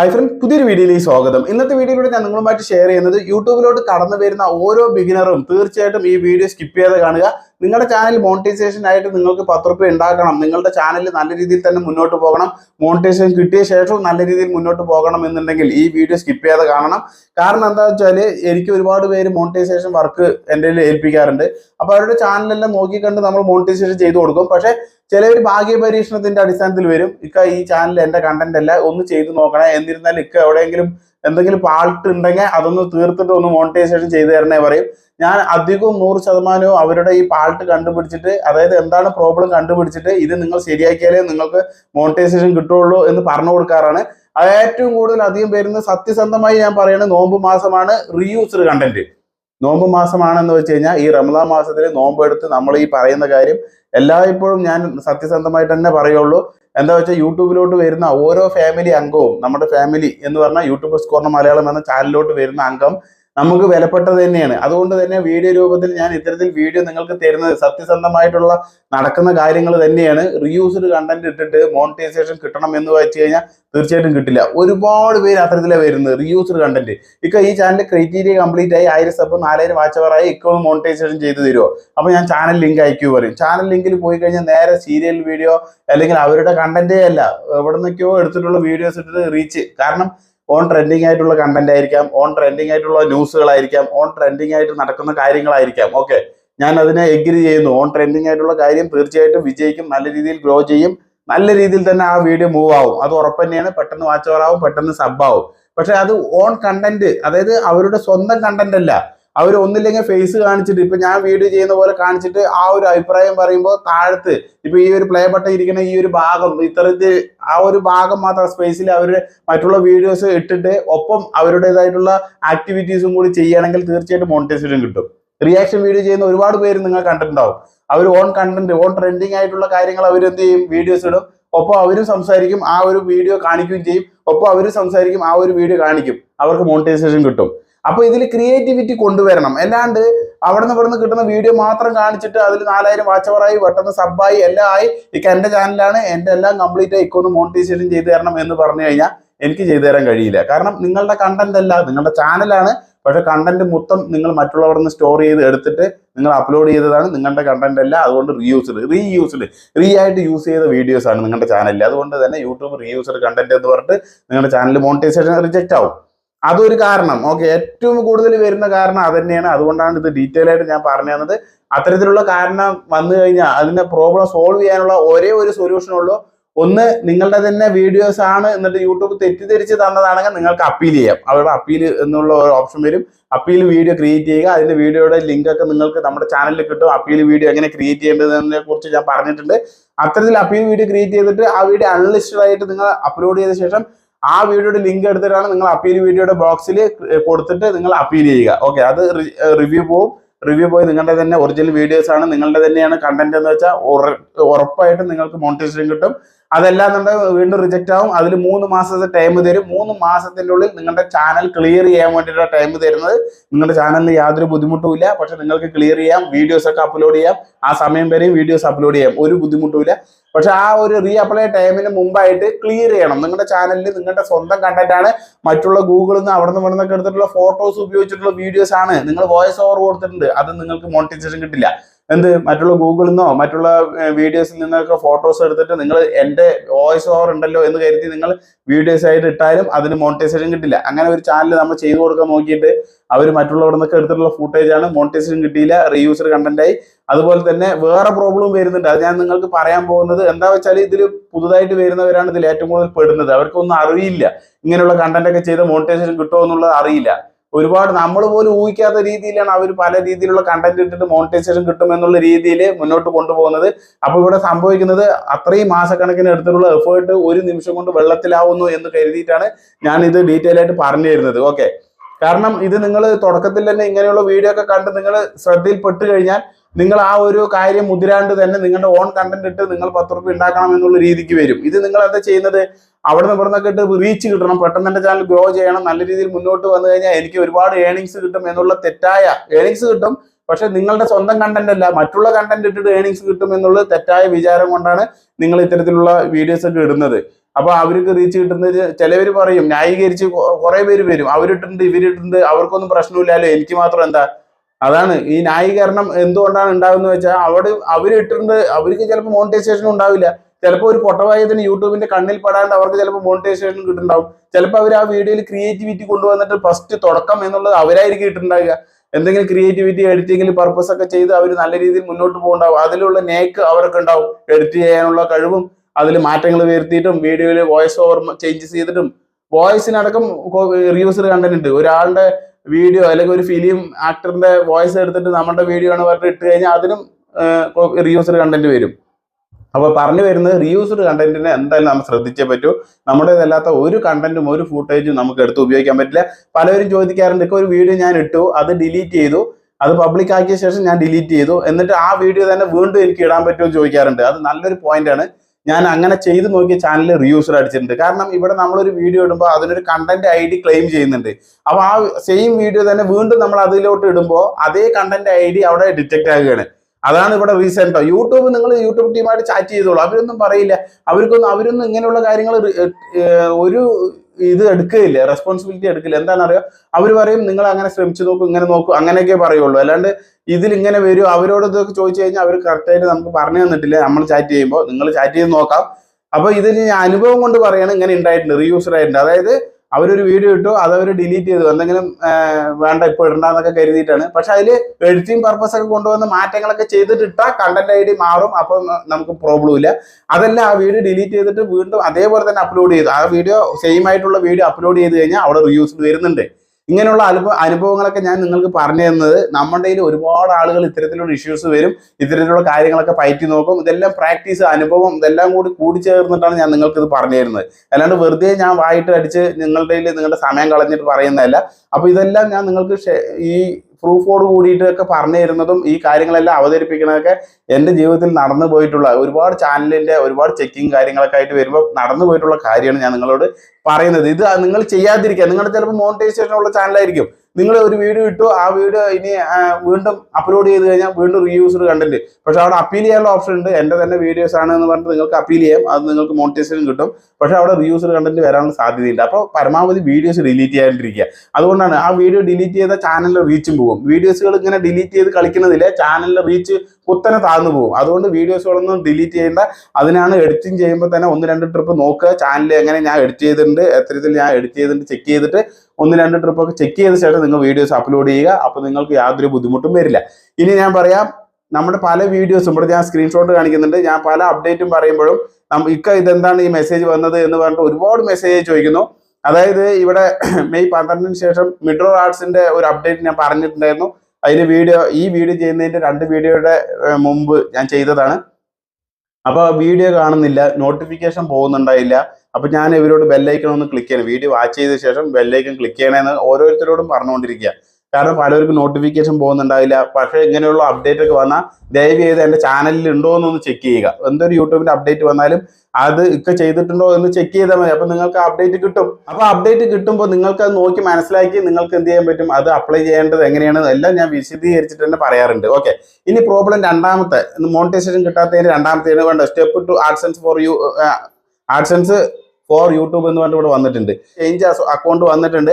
Hi front പുതിയൊരു വീഡിയോയിലേക്ക് സ്വാഗതം. ഇന്നത്തെ വീഡിയോയിലൂടെ ഞാൻ നിങ്ങളുമായിട്ട് ഷെയർ ചെയ്യുന്നത് യൂട്യൂബിലോട്ട് കടന്നു വരുന്ന ഓരോ ബിഗിനറും തീർച്ചയായിട്ടും ഈ വീഡിയോ സ്കിപ്പ് ചെയ്ത് കാണുക. നിങ്ങളുടെ ചാനൽ മോണിറ്റൈസേഷൻ ആയിട്ട് നിങ്ങൾക്ക് പത്ത് റുപ്യ ഉണ്ടാക്കണം. നിങ്ങളുടെ ചാനൽ നല്ല രീതിയിൽ തന്നെ മുന്നോട്ട് പോകണം. മോണിറ്റൈസേഷൻ കിട്ടിയ ശേഷവും നല്ല രീതിയിൽ മുന്നോട്ട് പോകണം എന്നുണ്ടെങ്കിൽ ഈ വീഡിയോ സ്കിപ്പ് ചെയ്ത് കാണണം. കാരണം എന്താ വെച്ചാൽ എനിക്ക് ഒരുപാട് പേര് മോണിറ്റൈസേഷൻ വർക്ക് എന്റെ ഏൽപ്പിക്കാറുണ്ട്. അപ്പോൾ അവരുടെ ചാനലെല്ലാം നോക്കിക്കണ്ട് നമ്മൾ മോണിറ്റൈസേഷൻ ചെയ്തു കൊടുക്കും. പക്ഷേ ചിലവർ ഭാഗ്യ പരീക്ഷണത്തിന്റെ അടിസ്ഥാനത്തിൽ വരും. ഇക്ക ഈ ചാനൽ എന്റെ കണ്ടന്റ് അല്ല ഒന്ന് ചെയ്തു നോക്കണേ. എന്നിരുന്നാൽ ഇക്ക എവിടെയെങ്കിലും എന്തെങ്കിലും പാൾട്ട് ഉണ്ടെങ്കിൽ അതൊന്ന് തീർത്തിട്ട് ഒന്ന് മോണിറ്റൈസേഷൻ ചെയ്തു തരണേ പറയും. ഞാൻ അധികവും നൂറ് ശതമാനവും അവരുടെ ഈ പാൾട്ട് കണ്ടുപിടിച്ചിട്ട് അതായത് എന്താണ് പ്രോബ്ലം കണ്ടുപിടിച്ചിട്ട് ഇത് നിങ്ങൾ ശരിയാക്കിയാലേ നിങ്ങൾക്ക് മോണിറ്റൈസേഷൻ കിട്ടുള്ളൂ എന്ന് പറഞ്ഞു കൊടുക്കാറാണ്. ഏറ്റവും കൂടുതൽ അധികം പേരുന്ന സത്യസന്ധമായി ഞാൻ പറയുന്നത് നോമ്പ് മാസമാണ് റീയൂസ്ഡ് കണ്ടന്റ് നോമ്പ് മാസമാണെന്ന് വെച്ച് കഴിഞ്ഞാൽ ഈ റമദാ മാസത്തിൽ നോമ്പ് എടുത്ത് നമ്മൾ ഈ പറയുന്ന കാര്യം എല്ലായ്പ്പോഴും ഞാൻ സത്യസന്ധമായിട്ട് തന്നെ പറയുള്ളൂ. എന്താ വെച്ചാൽ യൂട്യൂബിലോട്ട് വരുന്ന ഓരോ ഫാമിലി അംഗവും നമ്മുടെ ഫാമിലി എന്ന് പറഞ്ഞാൽ യൂട്യൂബ് സ്കോറിന് മലയാളം എന്ന ചാനലിലോട്ട് വരുന്ന അംഗം നമുക്ക് വിലപ്പെട്ടത് തന്നെയാണ്. അതുകൊണ്ട് തന്നെ വീഡിയോ രൂപത്തിൽ ഞാൻ ഇത്തരത്തിൽ വീഡിയോ നിങ്ങൾക്ക് തരുന്നത് സത്യസന്ധമായിട്ടുള്ള നടക്കുന്ന കാര്യങ്ങൾ തന്നെയാണ്. റീയൂസ്ഡ് കണ്ടന്റ് ഇട്ടിട്ട് മോണിറ്റൈസേഷൻ കിട്ടണം എന്ന് വെച്ച് കഴിഞ്ഞാൽ തീർച്ചയായിട്ടും കിട്ടില്ല. ഒരുപാട് പേര് അത്തരത്തിലാണ് വരുന്നത് റീയൂസ്ഡ് കണ്ടന്റ് ഇക്ക ഈ ചാനൽ ക്രൈറ്റീരിയ കംപ്ലീറ്റ് ആയി ആയിരം സബ് നാലായിരം വാച്ചവറായി ഇക്ക മോണിറ്റൈസേഷൻ ചെയ്ത് തരുമോ അപ്പൊ ഞാൻ ചാനൽ ലിങ്ക് അയക്കൂ പറയും. ചാനൽ ലിങ്കിൽ പോയി കഴിഞ്ഞാൽ നേരെ സീരിയൽ വീഡിയോ അല്ലെങ്കിൽ അവരുടെ കണ്ടന്റേ അല്ല. എവിടെ നിന്നൊക്കെയോ എടുത്തിട്ടുള്ള വീഡിയോസ് ഇട്ടിട്ട് റീച്ച് കാരണം ഓൺ ട്രെൻഡിങ് ആയിട്ടുള്ള കണ്ടന്റ് ആയിരിക്കാം ഓൺ ട്രെൻഡിങ് ആയിട്ടുള്ള ന്യൂസുകളായിരിക്കാം ഓൺ ട്രെൻഡിങ് ആയിട്ട് നടക്കുന്ന കാര്യങ്ങളായിരിക്കാം. ഓക്കെ ഞാൻ അതിനെ എഗ്രി ചെയ്യുന്നു. ഓൺ ട്രെൻഡിങ് ആയിട്ടുള്ള കാര്യം തീർച്ചയായിട്ടും വിജയിക്കും നല്ല രീതിയിൽ ഗ്രോ ചെയ്യും നല്ല രീതിയിൽ തന്നെ ആ വീഡിയോ മൂവ് ആവും. അത് ഉറപ്പ് തന്നെയാണ് പെട്ടെന്ന് വാച്ച് ആവും പെട്ടെന്ന് സബ് ആവും. പക്ഷെ അത് ഓൺ കണ്ടന്റ് അതായത് അവരുടെ സ്വന്തം കണ്ടന്റ് അല്ല. അവർ ഒന്നില്ലെങ്കിൽ ഫേസ് കാണിച്ചിട്ട് ഇപ്പൊ ഞാൻ വീഡിയോ ചെയ്യുന്ന പോലെ കാണിച്ചിട്ട് ആ ഒരു അഭിപ്രായം പറയുമ്പോൾ താഴത്ത് ഇപ്പൊ ഈ ഒരു പ്ലേ ബട്ടൺ ഇരിക്കുന്ന ഈ ഒരു ഭാഗം ഇത്തരത്തിൽ ആ ഒരു ഭാഗം മാത്രം സ്പേസിൽ അവർ മറ്റുള്ള വീഡിയോസ് ഇട്ടിട്ട് ഒപ്പം അവരുടേതായിട്ടുള്ള ആക്ടിവിറ്റീസും കൂടി ചെയ്യുകയാണെങ്കിൽ തീർച്ചയായിട്ടും മോണിറ്റൈസേഷൻ കിട്ടും. റിയാക്ഷൻ വീഡിയോ ചെയ്യുന്ന ഒരുപാട് പേര് നിങ്ങൾ കണ്ടിട്ടുണ്ടാവും. അവർ ഓൺ കണ്ടന്റ് ഓൺ ട്രെൻഡിങ് ആയിട്ടുള്ള കാര്യങ്ങൾ അവർ എന്ത് ചെയ്യും? വീഡിയോസ് ഇടും. ഒപ്പം അവരും സംസാരിക്കും ആ ഒരു വീഡിയോ കാണിക്കുകയും ചെയ്യും. ഒപ്പം അവരും സംസാരിക്കും ആ ഒരു വീഡിയോ കാണിക്കും. അവർക്ക് മോണിറ്റൈസേഷൻ കിട്ടും. അപ്പൊ ഇതിൽ ക്രിയേറ്റിവിറ്റി കൊണ്ടുവരണം. അല്ലാണ്ട് അവിടെ നിന്ന് ഇവിടുന്ന് കിട്ടുന്ന വീഡിയോ മാത്രം കാണിച്ചിട്ട് അതിൽ നാലായിരം വാച്ചവറായി പെട്ടെന്ന് സബായി എല്ലാം ആയി. ഇക്ക എന്റെ ചാനലാണ് എന്റെ എല്ലാം കംപ്ലീറ്റ് ആയി. ഇക്കൊന്ന് മോണിറ്റൈസേഷൻ ചെയ്തു തരണം എന്ന് പറഞ്ഞു കഴിഞ്ഞാൽ എനിക്ക് ചെയ്തു തരാൻ കഴിയില്ല. കാരണം നിങ്ങളുടെ കണ്ടന്റ് അല്ല നിങ്ങളുടെ ചാനലാണ് പക്ഷെ കണ്ടന്റ് മൊത്തം നിങ്ങൾ മറ്റുള്ളവരുന്ന് സ്റ്റോർ ചെയ്ത് എടുത്തിട്ട് നിങ്ങൾ അപ്ലോഡ് ചെയ്തതാണ് നിങ്ങളുടെ കണ്ടന്റ് അല്ല അതുകൊണ്ട് റീയൂസ്ഡ് റീയൂസ്ഡ് റീ ആയിട്ട് യൂസ് ചെയ്ത വീഡിയോസ് ആണ് നിങ്ങളുടെ ചാനലിൽ അതുകൊണ്ട് തന്നെ യൂട്യൂബ് റീയൂസ്ഡ് കണ്ടന്റ് എന്ന് പറഞ്ഞിട്ട് നിങ്ങളുടെ ചാനൽ മോണിറ്റൈസേഷൻ റിജക്റ്റ് ആവും. അതൊരു കാരണം. ഓക്കെ ഏറ്റവും കൂടുതൽ വരുന്ന കാരണം അത് തന്നെയാണ്. അതുകൊണ്ടാണ് ഇത് ഡീറ്റെയിൽ ആയിട്ട് ഞാൻ പറഞ്ഞു തന്നത്. അത്തരത്തിലുള്ള കാരണം വന്നു കഴിഞ്ഞാൽ അതിന്റെ പ്രോബ്ലം സോൾവ് ചെയ്യാനുള്ള ഒരേ ഒരു സൊല്യൂഷൻ ഉള്ളൂ. ഒന്ന് നിങ്ങളുടെ തന്നെ വീഡിയോസ് ആണ് എന്നിട്ട് യൂട്യൂബ് തെറ്റിദ്ധരിച്ച് തന്നതാണെങ്കിൽ നിങ്ങൾക്ക് അപ്പീൽ ചെയ്യാം. അവരുടെ അപ്പീൽ എന്നുള്ള ഒരു ഓപ്ഷൻ വരും. അപ്പീൽ വീഡിയോ ക്രിയേറ്റ് ചെയ്യുക. അതിന്റെ വീഡിയോയുടെ ലിങ്ക് ഒക്കെ നിങ്ങൾക്ക് നമ്മുടെ ചാനലിൽ കിട്ടും. അപ്പീൽ വീഡിയോ എങ്ങനെ ക്രിയേറ്റ് ചെയ്യേണ്ടതിനെ കുറിച്ച് ഞാൻ പറഞ്ഞിട്ടുണ്ട്. അത്തരത്തിൽ അപ്പീൽ വീഡിയോ ക്രിയേറ്റ് ചെയ്തിട്ട് ആ വീഡിയോ അൺലിസ്റ്റഡ് ആയിട്ട് നിങ്ങൾ അപ്ലോഡ് ചെയ്ത ശേഷം ആ വീഡിയോയുടെ ലിങ്ക് എടുത്തിട്ടാണ് നിങ്ങൾ അപ്പീൽ വീഡിയോയുടെ ബോക്സിൽ കൊടുത്തിട്ട് നിങ്ങൾ അപ്പീൽ ചെയ്യുക. ഓക്കെ അത് റിവ്യൂ പോവും. റിവ്യൂ പോയി നിങ്ങളുടെ തന്നെ ഒറിജിനൽ വീഡിയോസ് ആണ്. നിങ്ങളുടെ തന്നെയാണ് കണ്ടന്റ് എന്ന് വെച്ചാൽ ഉറപ്പായിട്ട് നിങ്ങൾക്ക് മോണിറ്റൈസേഷൻ കിട്ടും. അതെല്ലാം നമ്മുടെ വീണ്ടും റിജക്റ്റ് ആവും. അതിൽ മൂന്ന് മാസത്തെ ടൈം തരും. മൂന്ന് മാസത്തിന്റെ ഉള്ളിൽ നിങ്ങളുടെ ചാനൽ ക്ലിയർ ചെയ്യാൻ വേണ്ടിയിട്ട് ടൈം തരുന്നത്. നിങ്ങളുടെ ചാനലിൽ യാതൊരു ബുദ്ധിമുട്ടുമില്ല പക്ഷെ നിങ്ങൾക്ക് ക്ലിയർ ചെയ്യാം. വീഡിയോസ് ഒക്കെ അപ്ലോഡ് ചെയ്യാം. ആ സമയം വരെയും വീഡിയോസ് അപ്ലോഡ് ചെയ്യാം. ഒരു ബുദ്ധിമുട്ടും ഇല്ല. പക്ഷെ ആ ഒരു റീ അപ്ലൈ ടൈമിന് മുമ്പായിട്ട് ക്ലിയർ ചെയ്യണം. നിങ്ങളുടെ ചാനലിൽ നിങ്ങളുടെ സ്വന്തം കണ്ടന്റ് ആണ്. മറ്റുള്ള ഗൂഗിളിൽ നിന്ന് അവിടെ നിന്ന് ഇവിടെ നിന്നൊക്കെ എടുത്തിട്ടുള്ള ഫോട്ടോസ് ഉപയോഗിച്ചിട്ടുള്ള വീഡിയോസ് ആണ്. നിങ്ങൾ വോയിസ് ഓവർ കൊടുത്തിട്ടുണ്ട്. അത് നിങ്ങൾക്ക് മോണിറ്റൈസേഷൻ കിട്ടില്ല. എന്ത്? മറ്റുള്ള ഗൂഗിളിൽ നിന്നോ മറ്റുള്ള വീഡിയോസിൽ നിന്നൊക്കെ ഫോട്ടോസ് എടുത്തിട്ട് നിങ്ങൾ എന്റെ വോയിസ് ഓവർ ഉണ്ടല്ലോ എന്ന് കരുതി നിങ്ങൾ വീഡിയോസ് ആയിട്ട് ഇട്ടാലും അതിന് മോണിറ്റൈസേഷൻ കിട്ടില്ല. അങ്ങനെ ഒരു ചാനൽ നമ്മൾ ചെയ്തു കൊടുക്കാൻ നോക്കിയിട്ട് അവർ മറ്റുള്ളവർ നിന്നൊക്കെ എടുത്തിട്ടുള്ള ഫുട്ടേജ് ആണ്. മോണിറ്റൈസേഷൻ കിട്ടിയില്ല. റീയൂസർ കണ്ടന്റ് ആയി. അതുപോലെ തന്നെ വേറെ പ്രോബ്ലം വരുന്നുണ്ട്. അത് ഞാൻ നിങ്ങൾക്ക് പറയാൻ പോകുന്നത് എന്താ വെച്ചാൽ ഇതിൽ പുതുതായിട്ട് വരുന്നവരാണ് ഇതിൽ ഏറ്റവും കൂടുതൽ പെടുന്നത്. അവർക്കൊന്നും അറിയില്ല. ഇങ്ങനെയുള്ള കണ്ടന്റ് ഒക്കെ ചെയ്ത് മോണിറ്റൈസേഷൻ കിട്ടുമോ എന്നുള്ളത് അറിയില്ല. ഒരുപാട് നമ്മൾ പോലും ഊഹിക്കാത്ത രീതിയിലാണ് അവർ പല രീതിയിലുള്ള കണ്ടന്റ് ഇട്ടിട്ട് മോണിറ്റൈസേഷൻ കിട്ടും എന്നുള്ള രീതിയിൽ മുന്നോട്ട് കൊണ്ടുപോകുന്നത്. അപ്പൊ ഇവിടെ സംഭവിക്കുന്നത് അത്രയും മാസക്കണക്കിന് എടുത്തിട്ടുള്ള എഫേർട്ട് ഒരു നിമിഷം കൊണ്ട് വെള്ളത്തിലാവുന്നു എന്ന് കരുതിയിട്ടാണ് ഞാൻ ഇത് ഡീറ്റെയിൽ ആയിട്ട് പറഞ്ഞു തരുന്നത് ഓക്കെ കാരണം ഇത് നിങ്ങൾ തുടക്കത്തിൽ തന്നെ ഇങ്ങനെയുള്ള വീഡിയോ ഒക്കെ കണ്ട് നിങ്ങൾ ശ്രദ്ധയിൽപ്പെട്ട് കഴിഞ്ഞാൽ നിങ്ങൾ ആ ഒരു കാര്യം മുതിരാണ്ട് തന്നെ നിങ്ങളുടെ ഓൺ കണ്ടന്റ് ഇട്ട് നിങ്ങൾ പത്ത് റുപ്യ ഉണ്ടാക്കണം എന്നുള്ള രീതിക്ക് വരും. ഇത് നിങ്ങൾ എന്താ ചെയ്യുന്നത്? അവിടെ നിന്ന് ഇവിടെ നിന്നൊക്കെ ഇട്ട് റീച്ച് കിട്ടണം. പെട്ടെന്ന് തന്നെ ചാനൽ ഗ്രോ ചെയ്യണം. നല്ല രീതിയിൽ മുന്നോട്ട് വന്നു കഴിഞ്ഞാൽ എനിക്ക് ഒരുപാട് ഏണിങ്സ് കിട്ടും എന്നുള്ള തെറ്റായ ഏണിങ്സ് കിട്ടും. പക്ഷെ നിങ്ങളുടെ സ്വന്തം കണ്ടന്റ് അല്ല മറ്റുള്ള കണ്ടന്റ് ഇട്ടിട്ട് ഏണിങ്സ് കിട്ടും എന്നുള്ള തെറ്റായ വിചാരം കൊണ്ടാണ് നിങ്ങൾ ഇത്തരത്തിലുള്ള വീഡിയോസ് ഒക്കെ ഇടുന്നത്. അപ്പൊ അവർക്ക് റീച്ച് കിട്ടുന്നത് ചിലവർ പറയും ന്യായീകരിച്ച് കുറെ പേര് വരും. അവരിട്ടുണ്ട് ഇവരിട്ടുണ്ട് അവർക്കൊന്നും പ്രശ്നമില്ലല്ലോ എനിക്ക് മാത്രം എന്താ? അതാണ് ഈ ന്യായീകരണം എന്തുകൊണ്ടാണ് ഉണ്ടാകുന്നത് വെച്ചാൽ അവിടെ അവരിട്ടുണ്ട് അവർക്ക് ചിലപ്പോൾ മോണിറ്റൈസേഷൻ ഉണ്ടാവില്ല. ചിലപ്പോൾ ഒരു പൊട്ടവായത്തിന് യൂട്യൂബിന്റെ കണ്ണിൽ പെടാണ്ട് അവർക്ക് ചിലപ്പോൾ മോണിറ്റൈസേഷൻ കിട്ടുന്നുണ്ടാവും. ചിലപ്പോൾ അവർ ആ വീഡിയോയിൽ ക്രിയേറ്റിവിറ്റി കൊണ്ടുവന്നിട്ട് ഫസ്റ്റ് തുടക്കം എന്നുള്ളത് അവരായിരിക്കും ഇട്ടുണ്ടാകുക എന്തെങ്കിലും ക്രിയേറ്റിവിറ്റി എഡിറ്റിംഗിൽ പർപ്പസ് ഒക്കെ ചെയ്ത് അവർ നല്ല രീതിയിൽ മുന്നോട്ട് പോകുന്നുണ്ടാവും അതിലുള്ള നേക്ക് അവർക്ക് ഉണ്ടാവും. എഡിറ്റ് ചെയ്യാനുള്ള കഴിവും അതിൽ മാറ്റങ്ങൾ വരുത്തിയിട്ടും വീഡിയോയിൽ വോയിസ് ഓവർ ചേഞ്ചസ് ചെയ്തിട്ടും വോയിസിനടക്കം റിയൂസർ കണ്ടന്റ് ഉണ്ട്. ഒരാളുടെ വീഡിയോ അല്ലെങ്കിൽ ഒരു ഫിലിം ആക്ടറിന്റെ വോയിസ് എടുത്തിട്ട് നമ്മുടെ വീഡിയോ ആണ് പറഞ്ഞിട്ട് ഇട്ട് കഴിഞ്ഞാൽ അതിനും റിയൂസർ കണ്ടന്റ് വരും. അപ്പൊ പറഞ്ഞു വരുന്നത് റീയൂസ്ഡ് കണ്ടന്റിനെ എന്തായാലും നമ്മൾ ശ്രദ്ധിച്ചേ പറ്റൂ. നമ്മുടേതല്ലാത്ത ഒരു കണ്ടന്റും ഒരു ഫുട്ടേജും നമുക്ക് എടുത്ത് ഉപയോഗിക്കാൻ പറ്റില്ല. പലവരും ചോദിക്കാറുണ്ട് ഇപ്പൊ ഒരു വീഡിയോ ഞാൻ ഇട്ടു അത് ഡിലീറ്റ് ചെയ്തു. അത് പബ്ലിക് ആക്കിയ ശേഷം ഞാൻ ഡിലീറ്റ് ചെയ്തു. എന്നിട്ട് ആ വീഡിയോ തന്നെ വീണ്ടും എനിക്ക് ഇടാൻ പറ്റുമോ? എന്ന് ചോദിക്കാറുണ്ട്. അത് നല്ലൊരു പോയിന്റ് ആണ്. ഞാൻ അങ്ങനെ ചെയ്ത് നോക്കിയ ചാനലിൽ റിയൂസർ അടിച്ചിട്ടുണ്ട്. കാരണം ഇവിടെ നമ്മളൊരു വീഡിയോ ഇടുമ്പോൾ അതിനൊരു കണ്ടന്റ് ഐ ഡി ക്ലെയിം ചെയ്യുന്നുണ്ട്. അപ്പോൾ ആ സെയിം വീഡിയോ തന്നെ വീണ്ടും നമ്മൾ അതിലോട്ട് ഇടുമ്പോൾ അതേ കണ്ടന്റ് ഐ ഡി അവിടെ ഡിറ്റക്ട് ആകുകയാണ്. അതാണ് ഇവിടെ റീസൺ യൂട്യൂബ് നിങ്ങൾ യൂട്യൂബ് ടീമായിട്ട് ചാറ്റ് ചെയ്തോളൂ. അവരൊന്നും പറയില്ല. അവർക്കൊന്നും അവരൊന്നും ഇങ്ങനെയുള്ള കാര്യങ്ങൾ ഒരു ഇത് എടുക്കുകയില്ല റെസ്പോൺസിബിലിറ്റി എടുക്കില്ല എന്താണെന്നറിയോ? അവർ പറയും നിങ്ങൾ അങ്ങനെ ശ്രമിച്ചു നോക്കും ഇങ്ങനെ നോക്കും അങ്ങനെയൊക്കെ പറയുള്ളൂ. അല്ലാണ്ട് ഇതിൽ ഇങ്ങനെ വരും. അവരോട് ഇതൊക്കെ ചോദിച്ചു കഴിഞ്ഞാൽ അവർ കറക്റ്റായിട്ട് നമുക്ക് പറഞ്ഞു തന്നിട്ടില്ല. നമ്മൾ ചാറ്റ് ചെയ്യുമ്പോൾ നിങ്ങൾ ചാറ്റ് ചെയ്ത് നോക്കാം. അപ്പൊ ഇതിൽ ഞാൻ അനുഭവം കൊണ്ട് പറയാണ് ഇങ്ങനെ ഉണ്ടായിട്ടുണ്ട് റീയൂസർ ആയിട്ടുണ്ട്. അതായത് അവരൊരു വീഡിയോ ഇട്ടു അത് അവർ ഡിലീറ്റ് ചെയ്തു. എന്തെങ്കിലും വേണ്ട ഇപ്പോൾ ഇടണ്ടെന്നൊക്കെ കരുതിയിട്ടാണ്. പക്ഷെ അതിൽ എഡിറ്റിംഗ് പർപ്പസ് ഒക്കെ കൊണ്ടുവന്ന് മാറ്റങ്ങളൊക്കെ ചെയ്തിട്ട് ഇട്ടാൽ കണ്ടന്റ് ഐ ഡി മാറും. അപ്പം നമുക്ക് പ്രോബ്ലം ഇല്ല. അതല്ല ആ വീഡിയോ ഡിലീറ്റ് ചെയ്തിട്ട് വീണ്ടും അതേപോലെ തന്നെ അപ്ലോഡ് ചെയ്തു. ആ വീഡിയോ സെയിം ആയിട്ടുള്ള വീഡിയോ അപ്ലോഡ് ചെയ്ത് കഴിഞ്ഞാൽ അവിടെ റിവ്യൂസ് വരുന്നുണ്ട്. ഇങ്ങനെയുള്ള അനുഭവ അനുഭവങ്ങളൊക്കെ ഞാൻ നിങ്ങൾക്ക് പറഞ്ഞു തന്നത്. നമ്മുടെ കയ്യിൽ ഒരുപാട് ആളുകൾ ഇത്തരത്തിലുള്ള ഇഷ്യൂസ് വരും. ഇത്തരത്തിലുള്ള കാര്യങ്ങളൊക്കെ പയറ്റി നോക്കും. ഇതെല്ലാം പ്രാക്ടീസ് അനുഭവം ഇതെല്ലാം കൂടി കൂടിച്ചേർന്നിട്ടാണ് ഞാൻ നിങ്ങൾക്ക് ഇത് പറഞ്ഞു തരുന്നത്. അല്ലാണ്ട് വെറുതെ ഞാൻ വായിട്ട് അടിച്ച് നിങ്ങളുടെ നിങ്ങളുടെ സമയം കളഞ്ഞിട്ട് പറയുന്നതല്ല. അപ്പൊ ഇതെല്ലാം ഞാൻ നിങ്ങൾക്ക് ഈ പ്രൂഫോട് കൂടിയിട്ടൊക്കെ പറഞ്ഞു തരുന്നതും ഈ കാര്യങ്ങളെല്ലാം അവതരിപ്പിക്കുന്നതൊക്കെ എന്റെ ജീവിതത്തിൽ നടന്നു പോയിട്ടുള്ള ഒരുപാട് ചാനലിന്റെ ഒരുപാട് ചെക്കിങ് കാര്യങ്ങളൊക്കെ ആയിട്ട് വരുമ്പോൾ നടന്നു പോയിട്ടുള്ള കാര്യമാണ് ഞാൻ നിങ്ങളോട് പറയുന്നത്. ഇത് നിങ്ങൾ ചെയ്യാതിരിക്കുക. നിങ്ങൾ ചിലപ്പോൾ മോണിറ്റൈസേഷൻ ഉള്ള ചാനലായിരിക്കും നിങ്ങൾ ഒരു വീഡിയോ ഇട്ടു ആ വീഡിയോ ഇനി വീണ്ടും അപ്ലോഡ് ചെയ്ത് കഴിഞ്ഞാൽ വീണ്ടും റീയൂസ്ഡ് കണ്ടന്റ് പക്ഷെ അവിടെ അപ്പീൽ ചെയ്യാനുള്ള ഓപ്ഷൻ ഉണ്ട്. എന്റെ തന്നെ വീഡിയോസ് ആണ് എന്ന് പറഞ്ഞിട്ട് നിങ്ങൾക്ക് അപ്പീൽ ചെയ്യാം. അത് നിങ്ങൾക്ക് മോണിറ്റൈസേഷൻ കിട്ടും. പക്ഷെ അവിടെ റീയൂസ്ഡ് കണ്ടന്റ് വരാനുള്ള സാധ്യതയില്ല. അപ്പോൾ പരമാവധി വീഡിയോസ് ഡിലീറ്റ് ചെയ്യാണ്ടിരിക്കുക. അതുകൊണ്ടാണ് ആ വീഡിയോ ഡിലീറ്റ് ചെയ്ത ചാനലിൽ റീച്ചും പോകും. വീഡിയോസുകൾ ഇങ്ങനെ ഡിലീറ്റ് ചെയ്ത് കളിക്കുന്നതിലെ ചാനലിലെ റീച്ച് കുത്തനെ താഴ്ന്നു പോകും. അതുകൊണ്ട് വീഡിയോസുകളൊന്നും ഡിലീറ്റ് ചെയ്യേണ്ട. അതിനാണ് എഡിറ്റിംഗ് ചെയ്യുമ്പോൾ തന്നെ ഒന്ന് രണ്ട് ട്രിപ്പ് നോക്കുക. ചാനൽ എങ്ങനെ ഞാൻ എഡിറ്റ് ചെയ്തിട്ടുണ്ട് എത്തരത്തിൽ ഞാൻ എഡിറ്റ് ചെയ്തിട്ടുണ്ട് ചെക്ക് ചെയ്തിട്ട് ഒന്ന് രണ്ട് ട്രിപ്പ് ഒക്കെ ചെക്ക് ചെയ്ത ശേഷം നിങ്ങൾ വീഡിയോസ് അപ്ലോഡ് ചെയ്യുക. അപ്പോൾ നിങ്ങൾക്ക് യാതൊരു ബുദ്ധിമുട്ടും വരില്ല. ഇനി ഞാൻ പറയാം നമ്മുടെ പല വീഡിയോസും ഇവിടെ ഞാൻ സ്ക്രീൻഷോട്ട് കാണിക്കുന്നുണ്ട്. ഞാൻ പല അപ്ഡേറ്റും പറയുമ്പോഴും ഇക്ക ഇതെന്താണ് ഈ മെസ്സേജ് വന്നത് എന്ന് പറഞ്ഞിട്ട് ഒരുപാട് മെസ്സേജ് ചോദിക്കുന്നു. അതായത് ഇവിടെ മെയ് പന്ത്രണ്ടിന് ശേഷം മിഡ്രോ ആർട്സിന്റെ ഒരു അപ്ഡേറ്റ് ഞാൻ പറഞ്ഞിട്ടുണ്ടായിരുന്നു. അതിന് വീഡിയോ ഈ വീഡിയോ ചെയ്യുന്നതിന്റെ രണ്ട് വീഡിയോയുടെ മുമ്പ് ഞാൻ ചെയ്തതാണ്. അപ്പോൾ വീഡിയോ കാണുന്നില്ല നോട്ടിഫിക്കേഷൻ പോകുന്നുണ്ടായില്ല. അപ്പൊ ഞാൻ ഇവരോട് ബെല്ലൈക്കൺ ഒന്ന് ക്ലിക്ക് ചെയ്യണം. വീഡിയോ വാച്ച് ചെയ്ത ശേഷം ബെല്ലൈക്കൺ ക്ലിക്ക് ചെയ്യണമെന്ന് ഓരോരുത്തരോടും പറഞ്ഞുകൊണ്ടിരിക്കുക. കാരണം പലർക്കും നോട്ടിഫിക്കേഷൻ പോകുന്നുണ്ടാവില്ല. പക്ഷേ ഇങ്ങനെയുള്ള അപ്ഡേറ്റ് ഒക്കെ വന്നാൽ ദയവ് ചെയ്ത് എന്റെ ചാനലിൽ ഉണ്ടോ എന്നൊന്ന് ചെക്ക് ചെയ്യുക. എന്തൊരു യൂട്യൂബിന്റെ അപ്ഡേറ്റ് വന്നാലും അത് ഒക്കെ ചെയ്തിട്ടുണ്ടോ എന്ന് ചെക്ക് ചെയ്താൽ മതി. അപ്പൊ നിങ്ങൾക്ക് അപ്ഡേറ്റ് കിട്ടും. അപ്പോൾ അപ്ഡേറ്റ് കിട്ടുമ്പോൾ നിങ്ങൾക്ക് അത് നോക്കി മനസ്സിലാക്കി നിങ്ങൾക്ക് എന്ത് ചെയ്യാൻ പറ്റും? അത് അപ്ലൈ ചെയ്യേണ്ടത് എങ്ങനെയാണ്? എല്ലാം ഞാൻ വിശദീകരിച്ചിട്ട് തന്നെ പറയാറുണ്ട്. ഓക്കെ ഇനി പ്രോബ്ലം രണ്ടാമത്തെ. മോണിറ്റൈസേഷൻ കിട്ടാത്തതിന് രണ്ടാമത്തേന് വേണ്ട step two AdSense for you AdSense for YouTube എന്ന് പറഞ്ഞിട്ട് ഇവിടെ വന്നിട്ടുണ്ട്. ചേഞ്ച് അക്കൗണ്ട് വന്നിട്ടുണ്ട്.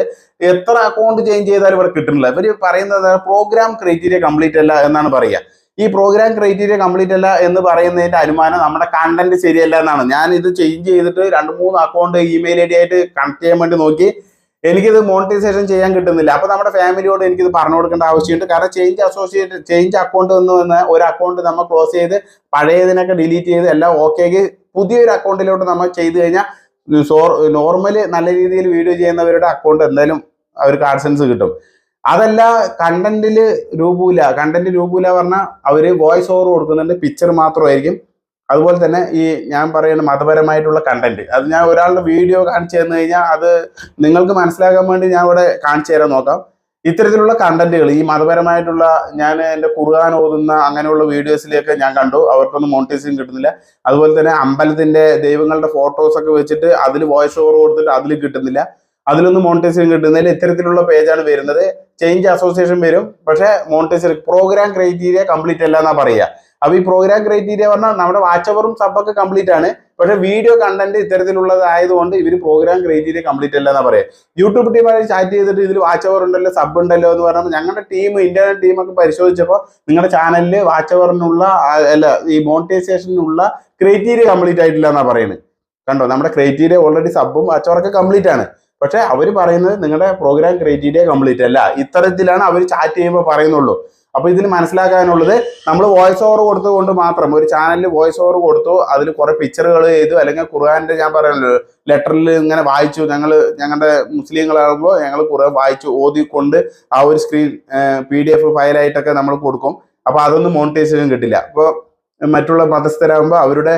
എത്ര അക്കൗണ്ട് ചേഞ്ച് ചെയ്താലും ഇവിടെ കിട്ടുന്നില്ല. ഇവർ പറയുന്നത് പ്രോഗ്രാം ക്രൈറ്റീരിയ കംപ്ലീറ്റ് അല്ല എന്നാണ് പറയുക. ഈ പ്രോഗ്രാം ക്രൈറ്റീരിയ കംപ്ലീറ്റ് അല്ല എന്ന് പറയുന്നതിന്റെ അനുമാനം നമ്മുടെ കണ്ടന്റ് ശരിയല്ല എന്നാണ്. ഞാൻ ഇത് ചേഞ്ച് ചെയ്തിട്ട് രണ്ട് മൂന്ന് അക്കൗണ്ട് ഇമെയിൽ ഐ ഡി ആയിട്ട് കണക്ട് ചെയ്യാൻ വേണ്ടി നോക്കി. എനിക്കിത് മോണിറ്റൈസേഷൻ ചെയ്യാൻ കിട്ടുന്നില്ല. അപ്പൊ നമ്മുടെ ഫാമിലിയോട് എനിക്കിത് പറഞ്ഞു കൊടുക്കേണ്ട ആവശ്യമുണ്ട്. കാരണം ചേഞ്ച് അസോസിയേറ്റ് ചേഞ്ച് അക്കൗണ്ട് എന്ന് പറഞ്ഞാൽ ഒരു അക്കൗണ്ട് നമ്മൾ ക്ലോസ് ചെയ്ത് പഴയതിനൊക്കെ ഡിലീറ്റ് ചെയ്ത് എല്ലാം ഓക്കെ പുതിയൊരു അക്കൗണ്ടിലോട്ട് നമ്മൾ ചെയ്ത് കഴിഞ്ഞാൽ നോർമൽ നല്ല രീതിയിൽ വീഡിയോ ചെയ്യുന്നവരുടെ അക്കൗണ്ട് എന്തായാലും അവർക്ക് ആഡ്സൻസ് കിട്ടും. അതല്ല കണ്ടന്റിൽ രൂപൂല കണ്ടന്റ് രൂപൂല പറഞ്ഞാൽ അവർ വോയിസ് ഓവർ കൊടുക്കുന്നുണ്ട് പിക്ചർ മാത്രമായിരിക്കും. അതുപോലെ തന്നെ ഈ ഞാൻ പറയുന്ന മതപരമായിട്ടുള്ള കണ്ടന്റ് അത് ഞാൻ ഒരാളുടെ വീഡിയോ കാണിച്ചു തന്നു കഴിഞ്ഞാൽ അത് നിങ്ങൾക്ക് മനസ്സിലാക്കാൻ വേണ്ടി ഞാൻ ഇവിടെ കാണിച്ചു തരാൻ നോക്കാം. ഇത്തരത്തിലുള്ള കണ്ടന്റുകൾ ഈ മതപരമായിട്ടുള്ള ഞാൻ എന്റെ ഖുർആൻ ഓതുന്ന അങ്ങനെയുള്ള വീഡിയോസിലേക്ക് ഞാൻ കണ്ടു. അവർക്കൊന്നും മോണിറ്റൈസിങ് കിട്ടുന്നില്ല. അതുപോലെ തന്നെ അമ്പലത്തിന്റെ ദൈവങ്ങളുടെ ഫോട്ടോസ് ഒക്കെ വെച്ചിട്ട് അതിൽ വോയിസ് ഓവർ കൊടുത്തിട്ട് അതിൽ കിട്ടുന്നില്ല. അതിലൊന്നും മോണിറ്റൈസിങ് കിട്ടുന്നില്ല. ഇത്തരത്തിലുള്ള പേജാണ് വരുന്നത്. ചേഞ്ച് അസോസിയേഷൻ വരും. പക്ഷേ മോണിറ്റൈസിങ് പ്രോഗ്രാം ക്രൈറ്റീരിയ കംപ്ലീറ്റ് അല്ല എന്നാ പറയുക. അപ്പൊ ഈ പ്രോഗ്രാം ക്രൈറ്റീരിയ പറഞ്ഞാൽ നമ്മുടെ വാച്ച് അവറും സബൊക്കെ കംപ്ലീറ്റ് ആണ്. പക്ഷെ വീഡിയോ കണ്ടന്റ് ഇത്തരത്തിലുള്ളതായതുകൊണ്ട് ഇവർ പ്രോഗ്രാം ക്രൈറ്റീരിയ കംപ്ലീറ്റ് അല്ല എന്നാ പറയാം. യൂട്യൂബ് ടീമായി ചാറ്റ് ചെയ്തിട്ട് ഇതിൽ വാച്ച് അവർ ഉണ്ടല്ലോ സബ് ഉണ്ടല്ലോ എന്ന് പറഞ്ഞാൽ ഞങ്ങളുടെ ടീം ഇന്റർനെറ്റ് ടീമൊക്കെ പരിശോധിച്ചപ്പോൾ നിങ്ങളുടെ ചാനലിൽ വാച്ച് അവറിനുള്ള അല്ല ഈ മോണിറ്റൈസേഷനുള്ള ക്രൈറ്റീരിയ കംപ്ലീറ്റ് ആയിട്ടില്ല എന്നാ പറയുന്നത് കണ്ടോ? നമ്മുടെ ക്രൈറ്റീരിയ ഓൾറെഡി സബും വാച്ച് കംപ്ലീറ്റ് ആണ്. പക്ഷേ അവർ പറയുന്നത് നിങ്ങളുടെ പ്രോഗ്രാം ക്രൈറ്റീരിയ കംപ്ലീറ്റ് അല്ല. ഇത്തരത്തിലാണ് അവർ ചാറ്റ് ചെയ്യുമ്പോൾ പറയുന്നുള്ളൂ. അപ്പൊ ഇതിൽ മനസ്സിലാക്കാനുള്ളത് നമ്മൾ വോയിസ് ഓവർ കൊടുത്തുകൊണ്ട് മാത്രം ഒരു ചാനലിൽ വോയിസ് ഓവർ കൊടുത്തു അതിൽ കുറെ പിക്ചറുകൾ ചെയ്തു അല്ലെങ്കിൽ ഖുർആന്റെ ഞാൻ പറയുന്നത് ലെറ്ററിൽ ഇങ്ങനെ വായിച്ചു ഞങ്ങൾ ഞങ്ങളുടെ മുസ്ലിങ്ങളാകുമ്പോൾ ഞങ്ങൾ കുറെ വായിച്ചു ഓതിക്കൊണ്ട് ആ ഒരു സ്ക്രീൻ പി ഡി എഫ് ഫയലായിട്ടൊക്കെ നമ്മൾ കൊടുക്കും. അപ്പോൾ അതൊന്നും മോണിറ്റൈസേഷൻ കിട്ടില്ല. അപ്പോൾ മറ്റുള്ള മതസ്ഥരാകുമ്പോൾ അവരുടെ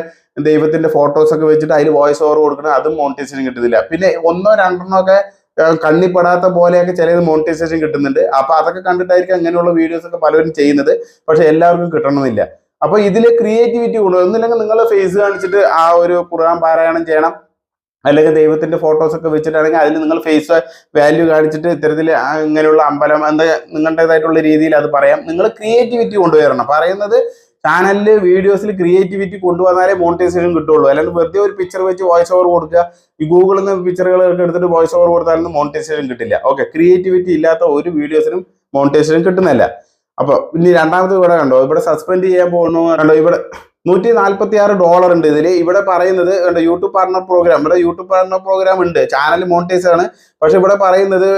ദൈവത്തിന്റെ ഫോട്ടോസ് ഒക്കെ വെച്ചിട്ട് അതിൽ വോയിസ് ഓവർ കൊടുക്കണം അതും മോണിറ്റൈസേഷൻ കിട്ടുന്നില്ല. പിന്നെ ഒന്നോ രണ്ടെണ്ണോ ഒക്കെ ഏഹ് കണ്ണിപ്പെടാത്ത പോലെയൊക്കെ ചിലത് മോണിറ്റൈസേഷൻ കിട്ടുന്നുണ്ട്. അപ്പോൾ അതൊക്കെ കണ്ടിട്ടായിരിക്കും അങ്ങനെയുള്ള വീഡിയോസ് ഒക്കെ പലരും ചെയ്യുന്നത്. പക്ഷെ എല്ലാവർക്കും കിട്ടണമെന്നില്ല. അപ്പോൾ ഇതിൽ ക്രിയേറ്റിവിറ്റി കൊണ്ടു ഒന്നില്ലെങ്കിൽ നിങ്ങൾ ഫേസ് കാണിച്ചിട്ട് ആ ഒരു ഖുർആൻ പാരായണം ചെയ്യണം. അല്ലെങ്കിൽ ദൈവത്തിന്റെ ഫോട്ടോസ് ഒക്കെ വെച്ചിട്ടാണെങ്കിൽ അതിൽ നിങ്ങൾ ഫേസ് വാല്യൂ കാണിച്ചിട്ട് ഇത്തരത്തിൽ ഇങ്ങനെയുള്ള അമ്പലം എന്താ നിങ്ങളുടേതായിട്ടുള്ള രീതിയിൽ അത് പറയാം. നിങ്ങൾ ക്രിയേറ്റിവിറ്റി കൊണ്ടുവരണം. പറയുന്നത് ചാനലിൽ വീഡിയോസിൽ ക്രിയേറ്റിവിറ്റി കൊണ്ടുവന്നാലേ മോണിറ്റൈസേഷൻ കിട്ടുള്ളൂ. അല്ലാണ്ട് വെറുതെ ഒരു പിക്ചർ വെച്ച് വോയിസ് ഓവർ കൊടുക്കുക ഈ ഗൂഗിളിൽ നിന്ന് പിക്ചറുകൾ എടുത്തിട്ട് വോയിസ് ഓവർ കൊടുത്താലൊന്നും മോണിറ്റൈസേഷൻ കിട്ടില്ല. ഓക്കെ ക്രിയേറ്റിവിറ്റി ഇല്ലാത്ത ഒരു വീഡിയോസിനും മോണിറ്റൈസേഷൻ കിട്ടുന്നില്ല. അപ്പൊ ഇനി രണ്ടാമത് ഇവിടെ കണ്ടോ? ഇവിടെ സസ്പെൻഡ് ചെയ്യാൻ പോകുന്നു. കണ്ടോ? ഇവിടെ നൂറ്റി നാല്പത്തി ആറ് ഡോളർ ഉണ്ട് ഇതിൽ ഇവിടെ പറയുന്നത് യൂട്യൂബ് പാർട്ണർ പ്രോഗ്രാം ഇവിടെ യൂട്യൂബ് പാർട്ണർ പ്രോഗ്രാം ഉണ്ട്. ചാനൽ മോണിറ്റൈസ് ആണ്. പക്ഷെ ഇവിടെ പറയുന്നത്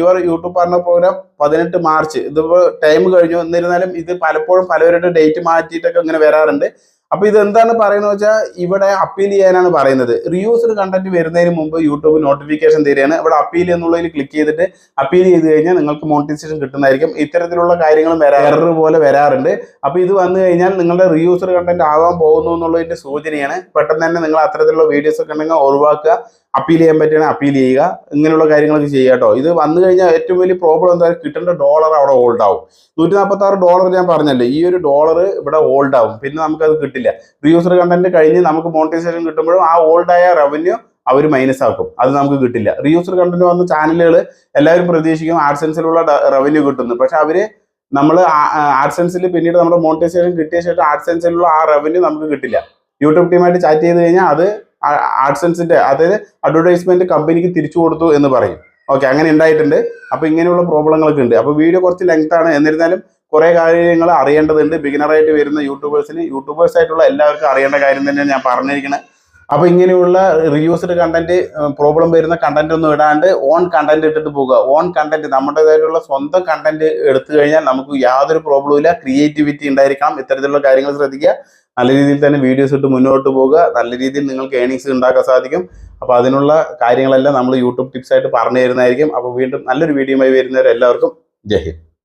യുവർ യൂട്യൂബ് പാർട്ണർ പ്രോഗ്രാം പതിനെട്ട് മാർച്ച്. ഇതിപ്പോ ടൈം കഴിഞ്ഞു. എന്നിരുന്നാലും ഇത് പലപ്പോഴും പലവരുടെ ഡേറ്റ് മാറ്റിയിട്ടൊക്കെ ഇങ്ങനെ വരാറുണ്ട്. അപ്പൊ ഇത് എന്താണ് പറയുന്നത് വെച്ചാൽ ഇവിടെ അപ്പീൽ ചെയ്യാനാണ് പറയുന്നത്. റിയൂസ്ഡ് കണ്ടന്റ് വരുന്നതിന് മുമ്പ് യൂട്യൂബ് നോട്ടിഫിക്കേഷൻ തരികയാണ്. ഇവിടെ അപ്പീൽ എന്നുള്ളതിൽ ക്ലിക്ക് ചെയ്തിട്ട് അപ്പീൽ ചെയ്ത് കഴിഞ്ഞാൽ നിങ്ങൾക്ക് മോണിറ്റൈസേഷൻ കിട്ടുന്നതായിരിക്കും. ഇത്തരത്തിലുള്ള കാര്യങ്ങളും എറർ പോലെ വരാറുണ്ട്. അപ്പൊ ഇത് വന്നു കഴിഞ്ഞാൽ നിങ്ങളുടെ റിയൂസ്ഡ് കണ്ടന്റ് ആവാൻ പോകുന്നു എന്നുള്ളതിന്റെ സൂചനയാണ്. പെട്ടെന്ന് തന്നെ നിങ്ങൾ അത്തരത്തിലുള്ള വീഡിയോസ് ഒക്കെ ഉണ്ടെങ്കിൽ ഒഴിവാക്കുക അപ്പീൽ ചെയ്യാൻ പറ്റുകയാണെങ്കിൽ അപ്പീൽ ചെയ്യുക ഇങ്ങനെയുള്ള കാര്യങ്ങളൊക്കെ ചെയ്യുക കേട്ടോ. ഇത് വന്നു കഴിഞ്ഞാൽ ഏറ്റവും വലിയ പ്രോബ്ലം എന്താ? കിട്ടേണ്ട ഡോളർ അവിടെ ഹോൾഡ് ആവും. നൂറ്റി നാൽപ്പത്തി ആറ് ഡോളർ ഞാൻ പറഞ്ഞല്ലേ? ഈ ഒരു ഡോളർ ഇവിടെ ഹോൾഡ് ആവും. പിന്നെ നമുക്കത് കിട്ടില്ല. യൂസർ കണ്ടന്റ് കഴിഞ്ഞ് നമുക്ക് മോണിറ്റൈസേഷൻ കിട്ടുമ്പോഴും ആ ഓൾഡായ റവന്യൂ അവർ മൈനസ് ആക്കും. അത് നമുക്ക് കിട്ടില്ല. റീയൂസർ കണ്ടന്റ് വന്ന ചാനലുകൾ എല്ലാവരും പ്രതീക്ഷിക്കും ആഡ്സെൻസിലുള്ള റവന്യൂ കിട്ടുന്നു. പക്ഷെ അവർ നമ്മൾ ആഡ്സെൻസിൽ പിന്നീട് നമ്മുടെ മോണിറ്റൈസേഷൻ കിട്ടിയ ശേഷം ആഡ്സെൻസിലുള്ള ആ റവന്യൂ നമുക്ക് കിട്ടില്ല. യൂട്യൂബ് ടീമായിട്ട് ചാറ്റ് ചെയ്ത് കഴിഞ്ഞാൽ അത് ആഡ്സെൻസിന്റെ അതായത് അഡ്വർടൈസ്മെന്റ് കമ്പനിക്ക് തിരിച്ചു കൊടുത്തു എന്ന് പറയും. ഓക്കെ അങ്ങനെ ഉണ്ടായിട്ടുണ്ട്. അപ്പൊ ഇങ്ങനെയുള്ള പ്രോബ്ലങ്ങളൊക്കെ ഉണ്ട്. അപ്പൊ വീഡിയോ കുറച്ച് ലെങ്ത് ആണ്. എന്നിരുന്നാലും കുറെ കാര്യങ്ങൾ അറിയേണ്ടതുണ്ട്. ബിഗിനറായിട്ട് വരുന്ന യൂട്യൂബേഴ്സിന് യൂട്യൂബേഴ്സ് ആയിട്ടുള്ള എല്ലാവർക്കും അറിയേണ്ട കാര്യം തന്നെയാണ് ഞാൻ പറഞ്ഞിരിക്കുന്നത് അപ്പോൾ ഇങ്ങനെയുള്ള റിയൂസ്ഡ് കണ്ടന്റ് പ്രോബ്ലം വരുന്ന കണ്ടന്റ് ഒന്നും ഇടാണ്ട് ഓൺ കണ്ടന്റ് ഇട്ടിട്ട് പോകുക ഓൺ കണ്ടന്റ് നമ്മുടേതായിട്ടുള്ള സ്വന്തം കണ്ടന്റ് എടുത്തു കഴിഞ്ഞാൽ നമുക്ക് യാതൊരു പ്രോബ്ലവും ഇല്ല. ക്രിയേറ്റിവിറ്റി ഉണ്ടായിരിക്കണം. ഇത്തരത്തിലുള്ള കാര്യങ്ങൾ ശ്രദ്ധിക്കുക. നല്ല രീതിയിൽ തന്നെ വീഡിയോസ് ഇട്ട് മുന്നോട്ട് പോകുക നല്ല രീതിയിൽ നിങ്ങൾക്ക് ഏണിങ്സ് ഉണ്ടാക്കാൻ സാധിക്കും. അപ്പോൾ അതിനുള്ള കാര്യങ്ങളെല്ലാം നമ്മൾ യൂട്യൂബ് ടിപ്സ് ആയിട്ട് പറഞ്ഞു തരുന്നതായിരിക്കും. അപ്പോൾ വീണ്ടും നല്ലൊരു വീഡിയോയുമായി വരുന്നവരെല്ലാവർക്കും ജയ് ഹിന്ദ്.